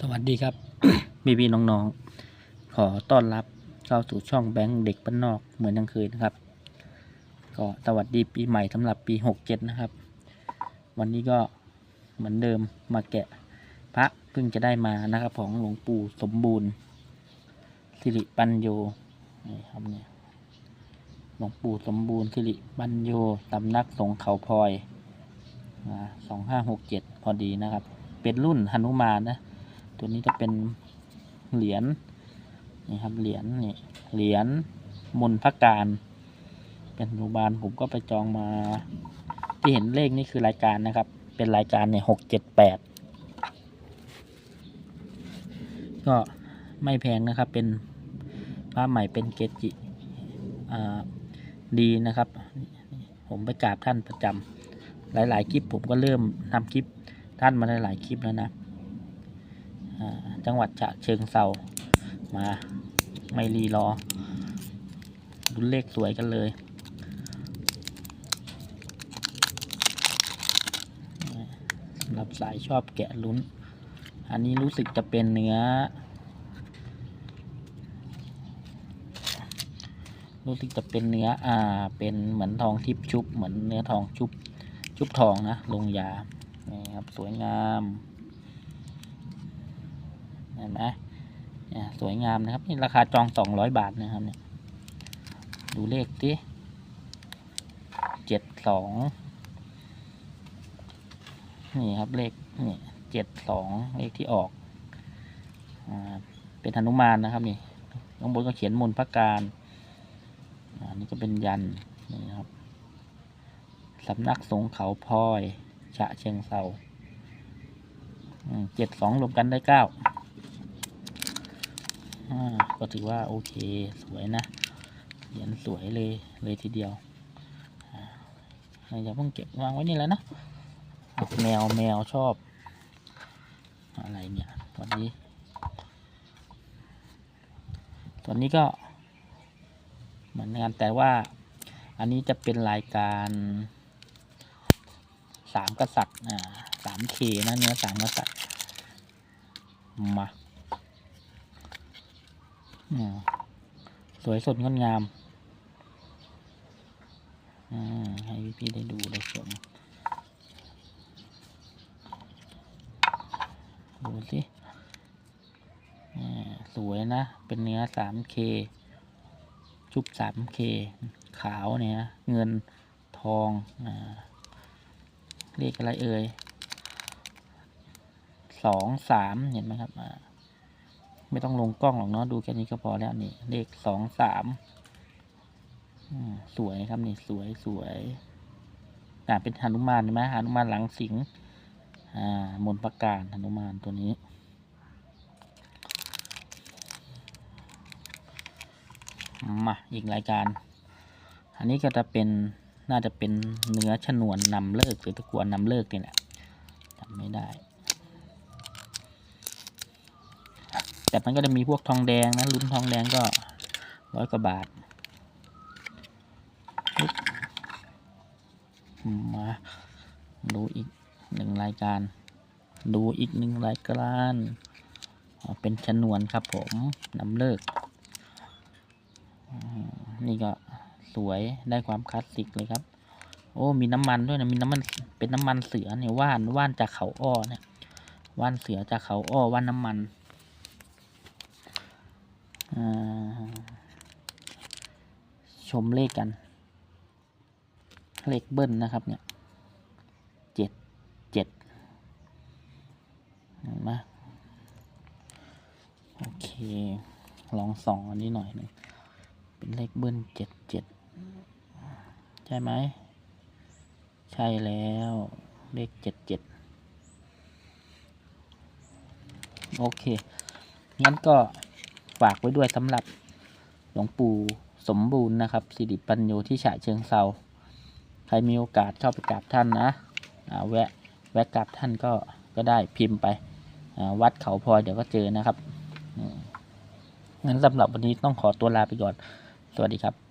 สวัสดีครับพี่พี่น้องๆ ขอต้อนรับเข้าสู่ช่องแบงค์เด็กบ้านนอกเหมือนยังเคยนะครับ ก็สวัสดีปีใหม่สำหรับปีหกเจ็ดนะครับ วันนี้ก็เหมือนเดิมมาแกะพระเพิ่งจะได้มานะครับ ของหลวงปู่สมบูรณ์ สิริปัญโยนี่ครับเนี่ยหลวงปู่สมบูรณ์สิริปัญโยสำนักสงฆ์เขาพลอยสองห้าหกเจ็ดพอดีนะครับ เป็นรุ่นหนุมานนะ ตัวนี้จะเป็นเหรียญนี่ครับเหรียญนี่เหรียญมนพการ เป็นหนุบาลผมก็ไปจองมา ที่เห็นเลขนี่คือรายการนะครับ เป็นรายการเนี่ยหกเจ็ดแปดก็ไม่แพงนะครับเป็นผ้าใหม่เป็นเกจิอ่าดีนะครับ ผมไปกราบท่านประจำหลาย ๆ คลิปผมก็เริ่มทำคลิปท่านมาหลาย ๆ คลิปแล้วนะ จังหวัดฉะเชิงเซามาไม่รีรอดูเลขสวยกันเลยสำหรับสายชอบแกะลุ้น อันนี้รู้สึกจะเป็นเนื้อ รู้สึกจะเป็นเนื้ออ่า เป็นเหมือนทองทิพชุบ เหมือนเนื้อทองชุบ ชุบทองนะ ลงยา นี่ครับ สวยงาม ห็นไหมเนี่ยสวยงามนะครับนี่ราคาจองสองร้อยบาทนะครับเนี่ยดูเลขดิเจ็ดสองนี่ครับเลขนี่เจ็ดสองเลขที่ออกอ่าเป็นหนุมานนะครับนี่ข้างบนก็เขียนมนพระการอ่านี่ก็เป็นยันนี่ครับสำนักสงฆ์เขาพลอย ฉะเชิงเซาเจ็ดสองรวมกันได้เก้า ก็ถือว่าโอเคสวยนะเหรียญสวยเลยเลยทีเดียวอ่าอย่าเพิ่งเก็บวางไว้นี่แล้วนะแมวแมวชอบ อะไรเนี่ยตอนนี้ ตอนนี้ก็เหมือนกันแต่ว่าอันนี้จะเป็นรายการสามกษัตริย์อ่าสามเคนะเนื้อสามกษัตริย์มา สวยสดงดงามอให้พี่ๆได้ดูได้ชมดูสิอ่าสวยนะ เป็นเนื้อ 3K ชุบ 3K ขาวเนี่ยเงินทองอเรียกอะไรเอ่ยสองสามเห็นไหมครับอ่า ไม่ต้องลงกล้องหรอกเนาะดูแค่นี้ก็พอแล้วนี่ เลขสองสามสวยครับนี่สวยสวยอ่าเป็นหนุมานใช่ไหมหนุมานหลังสิงอ่ามนประการหนุมานตัวนี้ มาอีกรายการ อันนี้ก็จะเป็นน่าจะเป็นเนื้อชนวนนำเลิกหรือตะกัวนำเลิกนี่แหละจำไม่ได้ แต่มันก็จะมีพวกทองแดงนะลุ้นทองแดงก็ร้อยกว่าบาทมาดูอีกหนึ่งรายการ ดูอีกหนึ่งรายการเป็นชนวนครับผมนำเลิกอืมนี่ก็สวยได้ความคลาสสิกเลยครับ โอ้มีน้ำมันด้วยนะมีน้ำมันเป็นน้ำมันเสือเนี่ยว่านว่านจากเขาอ้อเนี่ยว่านเสือจากเขาอ้อว่านน้ำมัน ชมเลขกัน เลขเบิ้ลนะครับเนี่ยเจ็ดเจ็ดเห็นไหมโอเค ลองส่องอันนี้หน่อยหนึ่งเป็นเลขเบิ้ลเจ็ดเจ็ดใช่ไหม ใช่แล้วเลขเจ็ดเจ็ดโอเค งั้นก็ ฝากไว้ด้วยสำหรับหลวงปู่สมบูรณ์นะครับสิริปัญโยที่ฉะเชิงเซาใครมีโอกาสเข้าไปกราบท่านนะอ่าแวะแวะกราบท่านก็ก็ได้พิมพ์ไปวัดเขาพลอยเดี๋ยวก็เจอนะครับงั้นสำหรับวันนี้ต้องขอตัวลาไปก่อน สวัสดีครับ